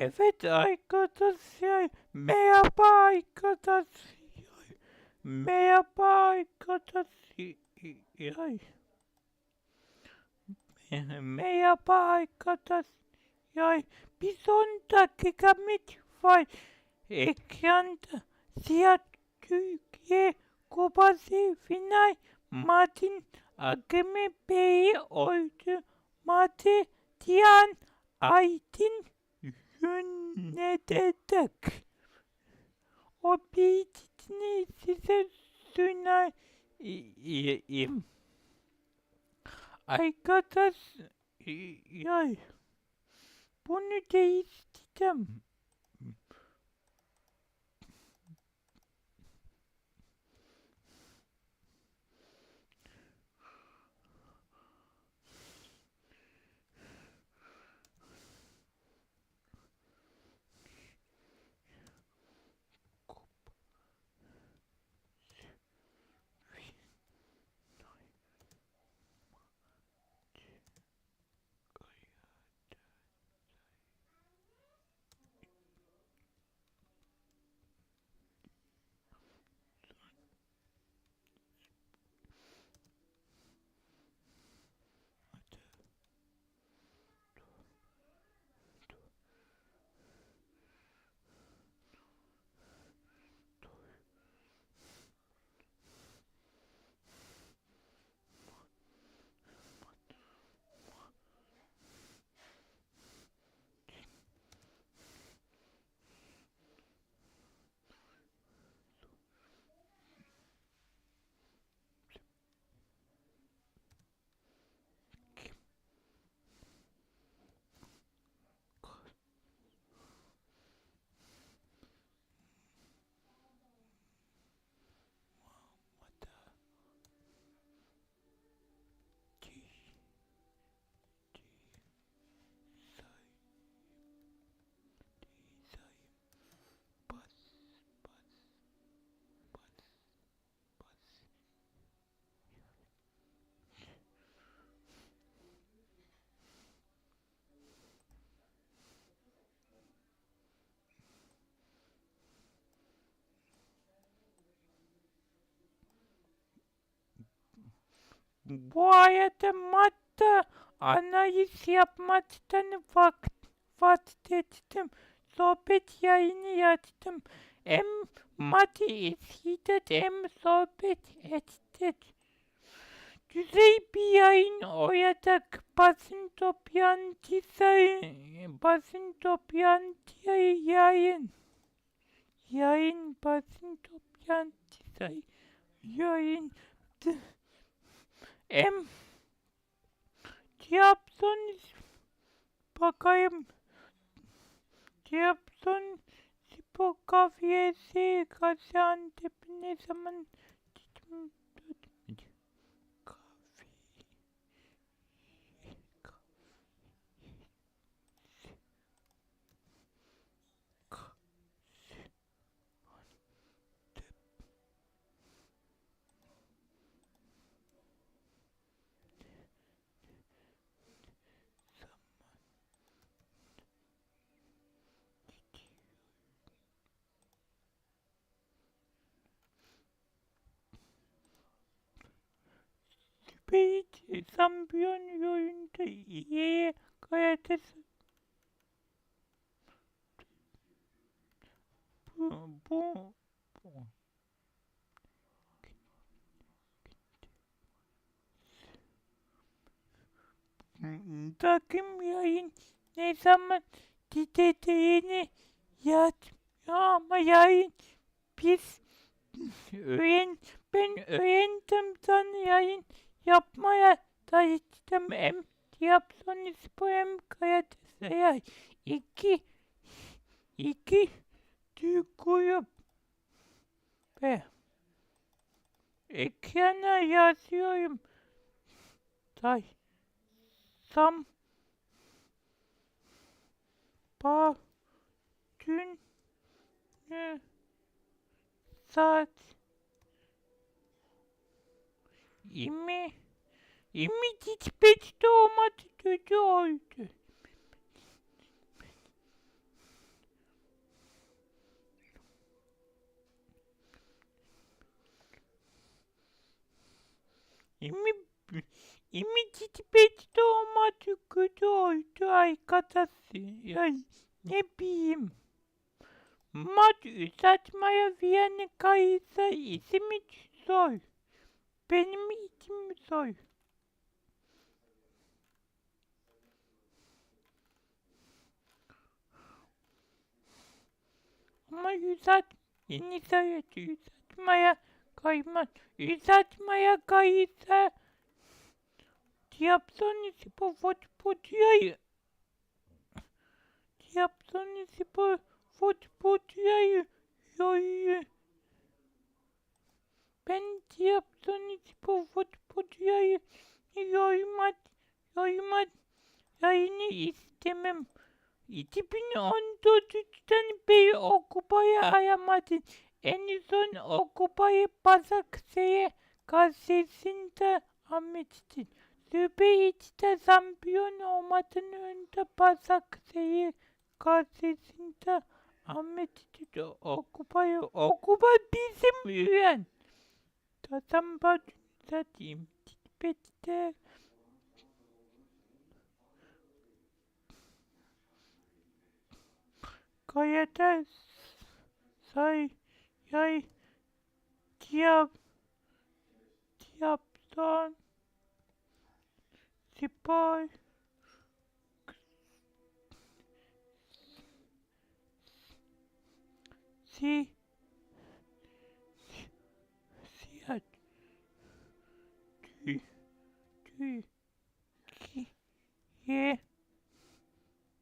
Evet arkadaşlar. Merhaba arkadaşlar. Merhaba arkadaşlar. Merhaba arkadaşlar. Bir son dakikamız var. Ekranda siyah Türkiye Kupası final Martin Agami Bey oydu. Martin Tiyan Aydın yönetecek. O bilgisini size sunayım. Arkadaş, ya bunu değiştirdim. Bu ayette madde analiz yapmaktan vakt, vazgeçtim. Sohbet yayını yaptım. Hem madde eskiden hem sohbet ettik. Güzel bir yayın olacak. Basın toplantısı, basın toplantısı yayın. Yayın basın toplantısı yayın. Em Trabzon bakayım. Trabzon Spor Kafiyesi Gaziantep ne zaman gittim Süper şampiyon yolunda iyi Galatasaray bu, bu, bu. Takım yayın ne zaman gideceğini yatmıyor ama yayın biz öğren ben öğrendim sana yayın yapmaya çalıştım hem Trabzonspor hem Galatasaray iki iki duyguyu ve ekrana yazıyorum. Tay Sam Dün Ne Saat İmi, İmi hiç doğmadı kötü oldu. İmi, İmi hiç pek doğmadı kötü oldu arkadaşı. Ay, ne bileyim. Mat satmaya Viyana kayısı ismi zor. Benim içim zor. Ama uzat, yeni sayet uzatmaya kaymaz. Uzatmaya kayısa Yapsın bu futbolcuyu. Yapsın bu futbolcuyu. Yoyu. Ben yapsın bu futbolcuyu. Yoymat. Yoymat. Yayını istemem. 2014'ten beri o kupayı aramadın. En son o kupayı Basaksehir gazetesinde almıştın. Zübeyir'de şampiyon olmadan önce Basaksehir gazetesinde almıştın. O kupayı, o kupa bizim üyen. Tasamba satayım. Tipette. Kayada say yay tiyap tiyaptan spor si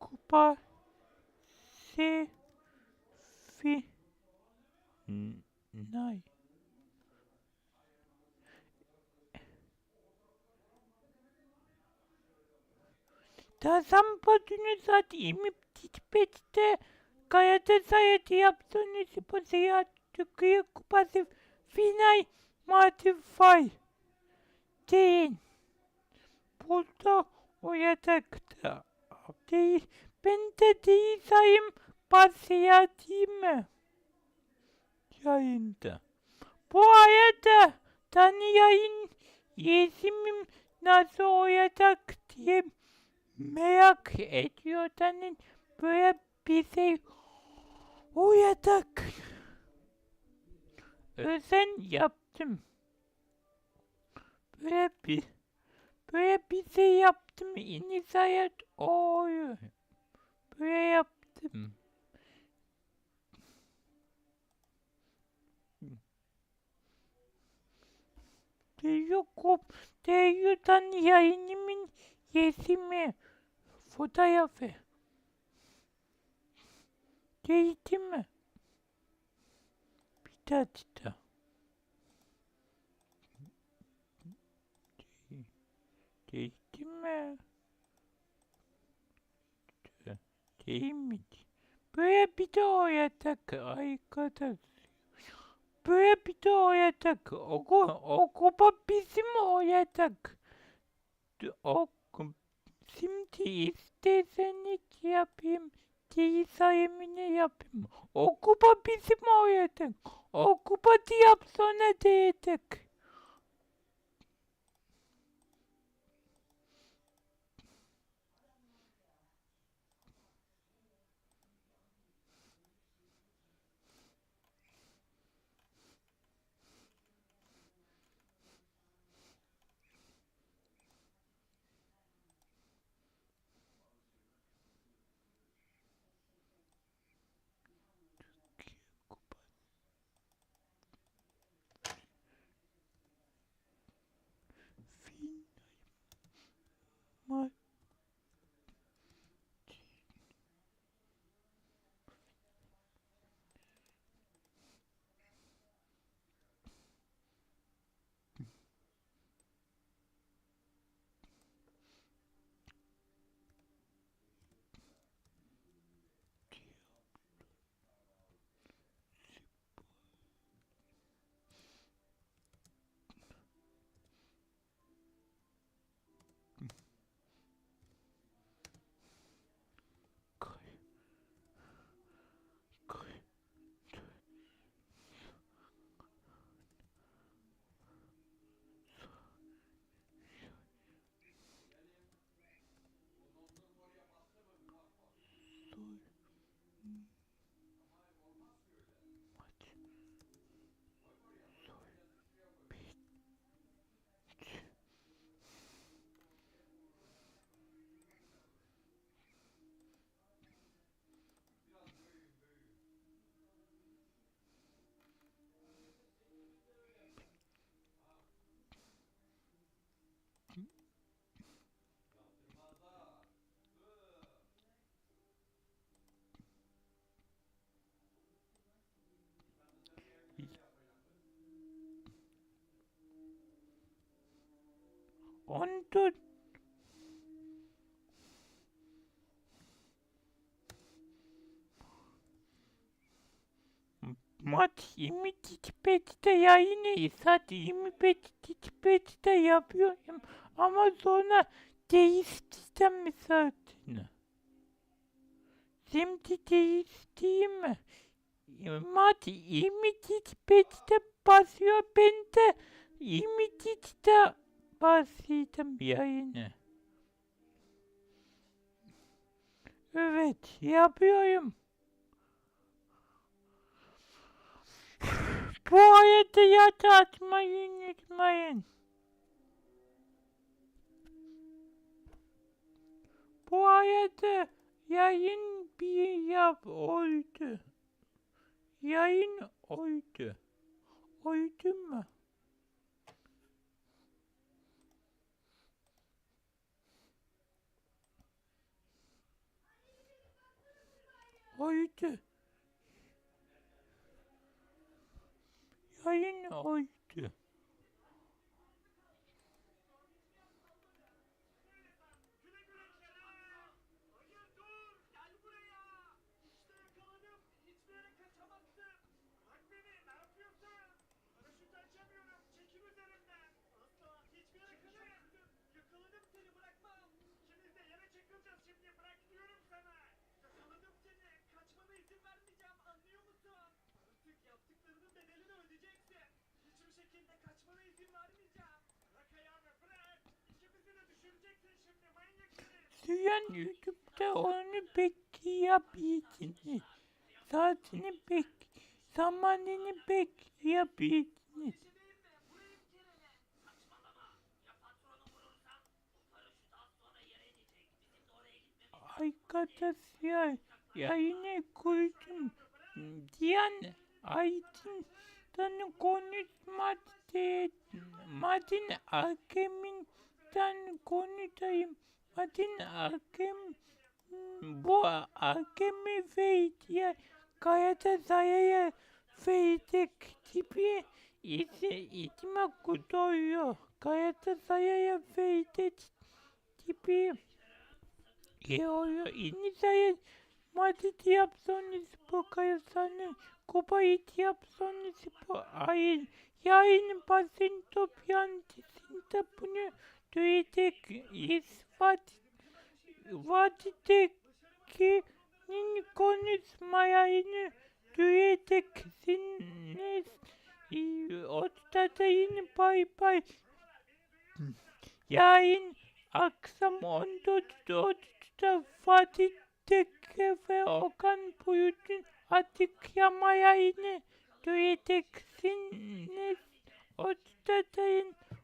kupa se fi n- nay Tasamba günü titpette kayada sayatı yaptığınız seyahat Türkiye kupası final maçı fay. Değil. Burada o yatakta. Değil. Ben de değil sayım basiyatı mı? Yayında. Bu arada tane yayın yesimim nasıl o yatak diye merak ediyorsanız böyle bir şey o yatak özen yaptım. Böyle bir böyle bir şey yaptım. İniz hayat oy. Böyle yaptım. Yok, Deyudan yayınımın yesimi fotoğrafı. Değdi mi? Bir dakika. Mi? Değil mi? Böyle bir de o yatak arkadaş. Böyle bir de o yatak. O, o kupa bizim o yatak. O şimdi isterseniz yapayım. Değil sayımını yapayım. O kupa bizim o yatak. O kupa yap sonra da my 14 Maç 22.5'te yayın saat 25.5'te yapıyorum ama sonra değiştireceğim mi saatini? Şimdi değiştireyim mi? Maç 22.5'te basıyor ben de 22'de basıyordum yayını. Evet yapıyorum. Bu arada yat atmayı unutmayın. Bu arada yayın bir yap oldu. Yayın oldu. Oldu mu? var ute. Jeg var ute. Kaçmana izin vermeyeceğim! Bırak ayağımı! Bırak! İkimizi de düşüreceksin şimdi! Manyak herif! Duyan YouTube'da onu bekleyebilirsiniz. Saatini bek, zamanını bekleyebilirsiniz. Arkadaşlar yayını koydum. Diyan Aydın'dan konuşmadı. Madin Akem'inden konuşayım. Madin Akem bu Akem'i verdi. Galatasaray'a verdik gibi ise itme kuduyor. Galatasaray'a verdik gibi. Yo yo inizaya Madrid yapsanız bu kayasanı Kupa it yapsanız bu ayın yayın basın toplantısında bunu duyduk ispat vadideki konuşmayını duyduk siz ortada yine bay bay. Yayın akşam 14.30'da Fatih Tekke ve Okan Buyut'un açıklama yayını duyacaksınız. Ortada yayın